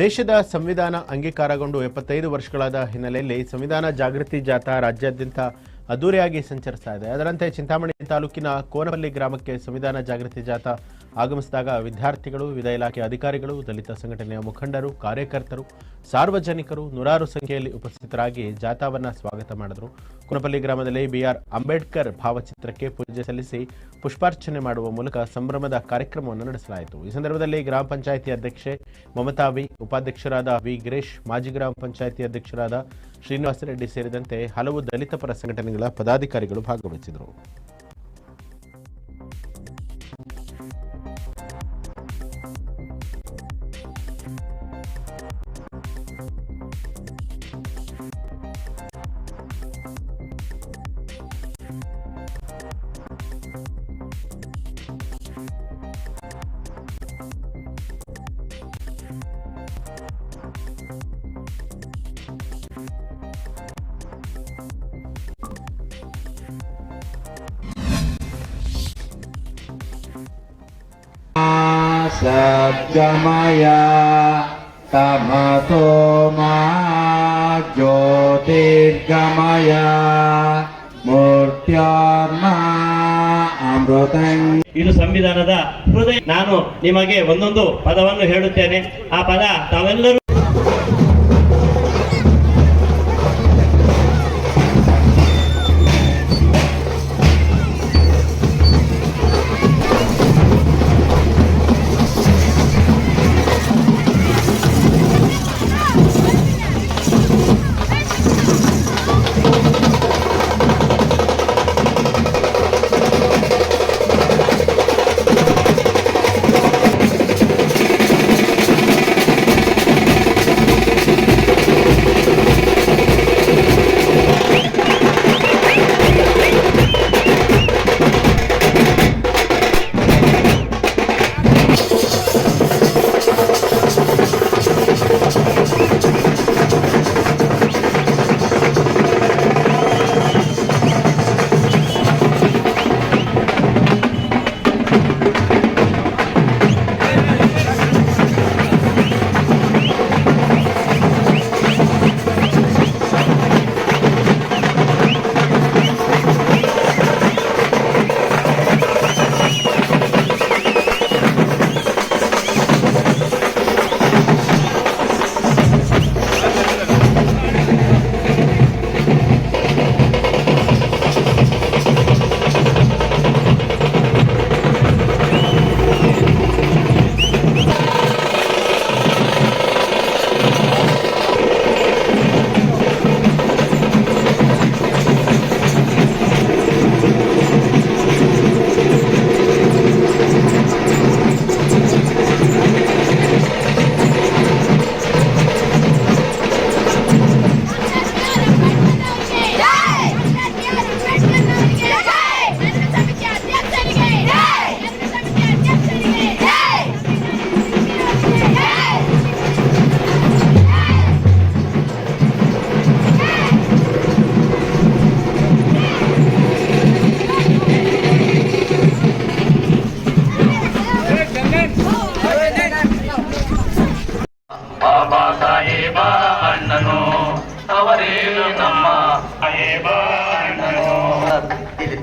ದೇಶದ ಸಂವಿಧಾನ ಅಂಗೀಕಾರಗೊಂಡು ಎಪ್ಪತ್ತೈದು ವರ್ಷಗಳಾದ ಹಿನ್ನೆಲೆಯಲ್ಲಿ ಸಂವಿಧಾನ ಜಾಗೃತಿ ಜಾಥಾ ರಾಜ್ಯಾದ್ಯಂತ ಅದ್ದೂರಿಯಾಗಿ ಸಂಚರಿಸ್ತಾ ಇದೆ. ಅದರಂತೆ ಚಿಂತಾಮಣಿ ತಾಲೂಕಿನ ಕೋನಪಲ್ಲಿ ಗ್ರಾಮಕ್ಕೆ ಸಂವಿಧಾನ ಜಾಗೃತಿ ಜಾಥಾ ಆಗಮಿಸಿದಾಗ ವಿದ್ಯಾರ್ಥಿಗಳು, ವಿವಿಧ ಇಲಾಖೆ ಅಧಿಕಾರಿಗಳು, ದಲಿತ ಸಂಘಟನೆಯ ಮುಖಂಡರು, ಕಾರ್ಯಕರ್ತರು, ಸಾರ್ವಜನಿಕರು ನೂರಾರು ಸಂಖ್ಯೆಯಲ್ಲಿ ಉಪಸ್ಥಿತರಾಗಿ ಜಾಥಾವನ್ನು ಸ್ವಾಗತ ಮಾಡಿದರು. ಕೋನಪಲ್ಲಿ ಗ್ರಾಮದಲ್ಲಿ ಬಿಆರ್ ಅಂಬೇಡ್ಕರ್ ಭಾವಚಿತ್ರಕ್ಕೆ ಪೂಜೆ ಸಲ್ಲಿಸಿ ಪುಷ್ಪಾರ್ಚನೆ ಮಾಡುವ ಮೂಲಕ ಸಂಭ್ರಮದ ಕಾರ್ಯಕ್ರಮವನ್ನು ನಡೆಸಲಾಯಿತು. ಈ ಸಂದರ್ಭದಲ್ಲಿ ಗ್ರಾಮ ಪಂಚಾಯಿತಿ ಅಧ್ಯಕ್ಷೆ ಮಮತಾ ವಿ, ಉಪಾಧ್ಯಕ್ಷರಾದ ವಿ ಗಿರೀಶ್, ಮಾಜಿ ಗ್ರಾಮ ಪಂಚಾಯಿತಿ ಅಧ್ಯಕ್ಷರಾದ ಶ್ರೀನಿವಾಸ ರೆಡ್ಡಿ ಸೇರಿದಂತೆ ಹಲವು ದಲಿತ ಪರ ಸಂಘಟನೆಗಳ ಪದಾಧಿಕಾರಿಗಳು ಭಾಗವಹಿಸಿದರು. सद्गमय तमतो मा ज्योतिर्गमय मूर्त्यार्मा अमृतं ಇದು ಸಂವಿಧಾನದ ಹೃದಯ ನಾನು ನಿಮಗೆ ಒಂದೊಂದು ಪದವನ್ನು ಹೇಳುತ್ತೇನೆ ಆ ಪದ ತಾವೆಲ್ಲರೂ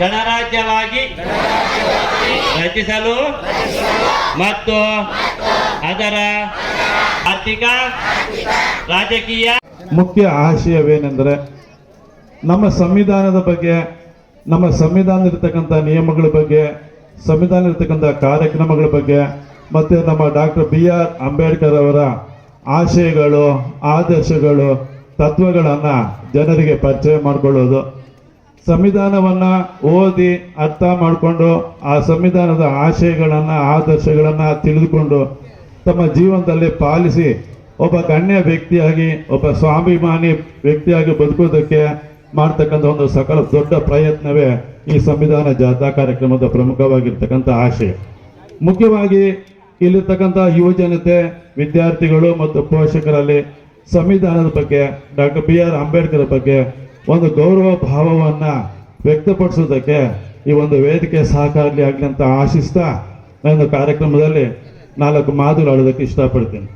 ಗಣರಾಜ್ಯವಾಗಿ ರಚಿಸಲು ಮತ್ತು ಅದರ ಆರ್ಥಿಕ ರಾಜಕೀಯ ಮುಖ್ಯ ಆಶಯವೇನೆಂದರೆ ನಮ್ಮ ಸಂವಿಧಾನದ ಬಗ್ಗೆ, ನಮ್ಮ ಸಂವಿಧಾನ ಇರತಕ್ಕಂಥ ನಿಯಮಗಳ ಬಗ್ಗೆ ಸಂವಿಧಾನ ಇರತಕ್ಕಂಥ ಕಾರ್ಯಕ್ರಮಗಳ ಬಗ್ಗೆ, ಮತ್ತು ನಮ್ಮ ಡಾಕ್ಟರ್ ಬಿ ಆರ್ ಅಂಬೇಡ್ಕರ್ ಅವರ ಆಶಯಗಳು, ಆದರ್ಶಗಳು, ತತ್ವಗಳನ್ನು ಜನರಿಗೆ ಪರಿಚಯ ಮಾಡಿಕೊಳ್ಳೋದು. ಸಂವಿಧಾನವನ್ನು ಓದಿ ಅರ್ಥ ಮಾಡಿಕೊಂಡು ಆ ಸಂವಿಧಾನದ ಆಶಯಗಳನ್ನು, ಆದರ್ಶಗಳನ್ನು ತಿಳಿದುಕೊಂಡು ತಮ್ಮ ಜೀವನದಲ್ಲಿ ಪಾಲಿಸಿ ಒಬ್ಬ ಗಣ್ಯ ವ್ಯಕ್ತಿಯಾಗಿ, ಒಬ್ಬ ಸ್ವಾಭಿಮಾನಿ ವ್ಯಕ್ತಿಯಾಗಿ ಬದುಕೋದಕ್ಕೆ ಮಾಡ್ತಕ್ಕಂಥ ಒಂದು ಸಕಲ ದೊಡ್ಡ ಪ್ರಯತ್ನವೇ ಈ ಸಂವಿಧಾನ ಜಾಥಾ ಕಾರ್ಯಕ್ರಮದ ಪ್ರಮುಖವಾಗಿರ್ತಕ್ಕಂಥ ಆಶಯ. ಮುಖ್ಯವಾಗಿ ಇಲ್ಲಿರ್ತಕ್ಕಂಥ ಯುವಜನತೆ, ವಿದ್ಯಾರ್ಥಿಗಳು ಮತ್ತು ಪೋಷಕರಲ್ಲಿ ಸಂವಿಧಾನದ ಬಗ್ಗೆ ಡಾಕ್ಟರ್ ಬಿ ಆರ್ ಅಂಬೇಡ್ಕರ್ ಬಗ್ಗೆ ಒಂದು ಗೌರವ ಭಾವವನ್ನು ವ್ಯಕ್ತಪಡಿಸೋದಕ್ಕೆ ಈ ಒಂದು ವೇದಿಕೆ ಸಹಕಾರಲಿ ಆಗಲಿ ಅಂತ ಆಶಿಸ್ತಾ ನಾನು ಕಾರ್ಯಕ್ರಮದಲ್ಲಿ ನಾಲ್ಕು ಮಾತುಗಳು ಆಡೋದಕ್ಕೆ ಇಷ್ಟಪಡ್ತೀನಿ.